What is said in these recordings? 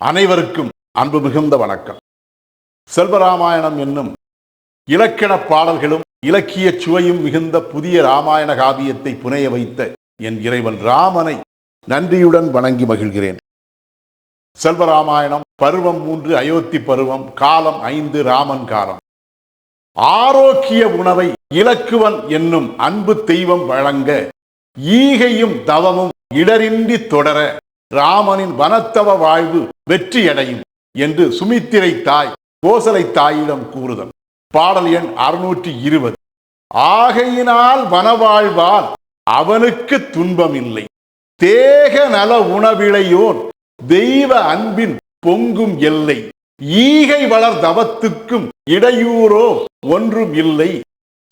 அனைவருக்கும் அன்பு மிகுந்த வணக்கம். செல்வராமாயணம் என்னும் இலக்கண பாடல்களும் இலக்கிய சுவையும் மிகுந்த புதிய ராமாயண காவியத்தை புனைய வைத்த என் இறைவன் ராமனை நன்றியுடன் வணங்கி மகிழ்கிறேன். செல்வராமாயணம் பருவம் மூன்று அயோத்தி பருவம் காலம் ஐந்து ராமன் காலம். ஆரோக்கிய உணவை இலக்குவன் என்னும் அன்பு தெய்வம் வழங்க ஈகையும் தவமும் இடரின்றி தொடர ராமனின் வனத்தவ வாழ்வு வெற்றியடையும் என்று சுமித்திரை தாய் கோசலை தாயிடம் கூறுதல். பாடல் எண் அறுநூற்றி இருபது. ஆகையினால் வனவாழ்வால் அவனுக்கு துன்பமில்லை. தேக நல உணவிளையோன் தெய்வ அன்பின் பொங்கும் எல்லை. ஈகை வளர் தவத்துக்கும் இடையூறோ ஒன்றும் இல்லை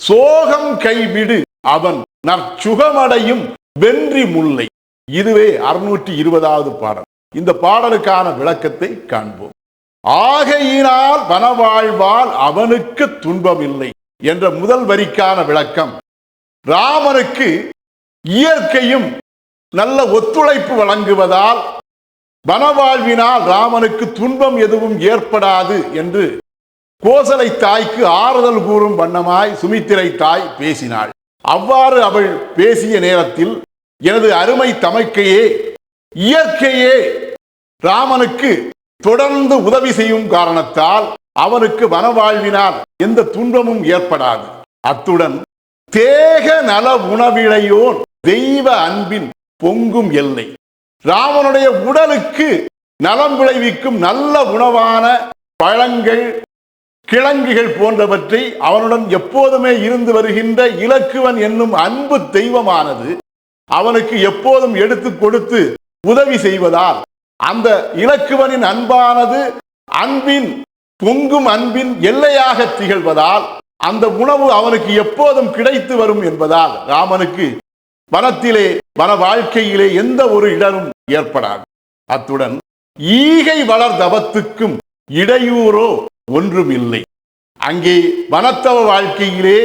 சோகம் கைவிடு அவன் நற்சுகமடையும் வென்றி முல்லை. இதுவே அறுநூற்றி இருபதாவது பாடல். இந்த பாடலுக்கான விளக்கத்தை காண்போம். ஆகையினால் வனவாழ்வால் அவனுக்கு துன்பம் இல்லை என்ற முதல் வரிக்கான விளக்கம். ராமனுக்கு இயற்கையும் நல்ல ஒத்துழைப்பு வழங்குவதால் வனவாழ்வினால் ராமனுக்கு துன்பம் எதுவும் ஏற்படாது என்று கோசலை தாய்க்கு ஆறுதல் கூறும் வண்ணமாய் சுமித்திரை தாய் பேசினாள். அவ்வாறு அவள் பேசிய நேரத்தில் எனது அருமை தமைக்கையே இயற்கையே ராமனுக்கு தொடர்ந்து உதவி செய்யும் காரணத்தால் அவனுக்கு வனவாழ்வினால் எந்த துன்பமும் ஏற்படாது. அத்துடன் தேக நல உணவிழையோன் தெய்வ அன்பின் பொங்கும் எல்லை. ராமனுடைய உடலுக்கு நலம் விளைவிக்கும் நல்ல உணவான பழங்கள் கிழங்குகள் போன்றவற்றை அவனுடன் எப்போதுமே இருந்து வருகின்ற இலக்குவன் என்னும் அன்பு தெய்வமானது அவனுக்கு எப்போதும் எடுத்து கொடுத்து உதவி செய்வதால் அந்த இலக்குவனின் அன்பானது அன்பின் பொங்கும் அன்பின் எல்லையாக திகழ்வதால் அந்த உணவு அவனுக்கு எப்போதும் கிடைத்து வரும் என்பதால் ராமனுக்கு வனத்திலே வன வாழ்க்கையிலே எந்த ஒரு இடரும் ஏற்படாது. அத்துடன் ஈகை வளர் தவத்துக்கும் இடையூறோ ஒன்றும் இல்லை அங்கே வனத்தவ வாழ்க்கையிலே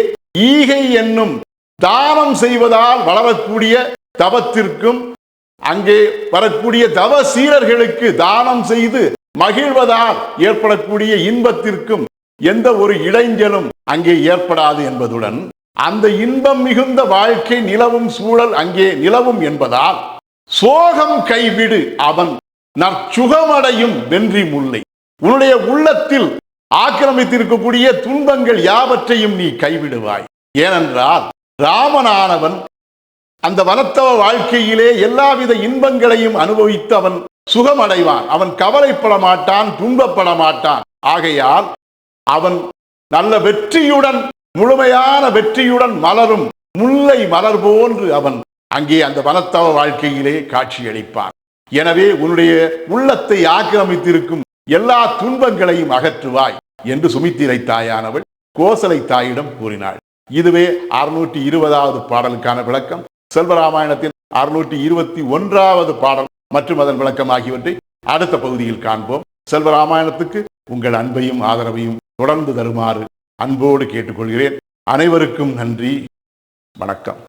ஈகை என்னும் தானம் செய்வதால் வளரக்கூடிய தவத்திற்கும் அங்கே வரக்கூடிய தவ சீரர்களுக்கு தானம் செய்து மகிழ்வதால் ஏற்படக்கூடிய இன்பத்திற்கும் எந்த ஒரு இடைஞ்சலும் அங்கே ஏற்படாது என்பதுடன் அந்த இன்பம் மிகுந்த வாழ்க்கை நிலவும் சூழல் அங்கே நிலவும் என்பதால் சோகம் கைவிடு அவன் நற்சுகமடையும் வென்றி முல்லை. உன்னுடைய உள்ளத்தில் ஆக்கிரமித்திருக்கக்கூடிய துன்பங்கள் யாவற்றையும் நீ கைவிடுவாய். ஏனென்றால் ராமனானவன் அந்த வனத்தவ வாழ்க்கையிலே எல்லாவித இன்பங்களையும் அனுபவித்து அவன் சுகமடைவான். அவன் கவலைப்பட மாட்டான் துன்பப்பட மாட்டான் ஆகையால் அவன் நல்ல வெற்றியுடன் முழுமையான வெற்றியுடன் மலரும் முல்லை மலர் போன்று அவன் அங்கே அந்த வனத்தவ வாழ்க்கையிலே காட்சியளிப்பான். எனவே உன்னுடைய உள்ளத்தை ஆக்கிரமித்திருக்கும் எல்லா துன்பங்களையும் அகற்றுவாய் என்று சுமித்திரை தாயானவள் கோசலை தாயிடம் கூறினாள். இதுவே அறுநூற்றி இருபதாவது பாடலுக்கான விளக்கம். செல்வராமாயணத்தின் அறுநூற்றி இருபத்தி ஒன்றாவது பாடல் மற்றும் அதன் விளக்கம் ஆகியவற்றை அடுத்த பகுதியில் காண்போம். செல்வராமாயணத்துக்கு உங்கள் அன்பையும் ஆதரவையும் தொடர்ந்து தருமாறு அன்போடு கேட்டுக்கொள்கிறேன். அனைவருக்கும் நன்றி. வணக்கம்.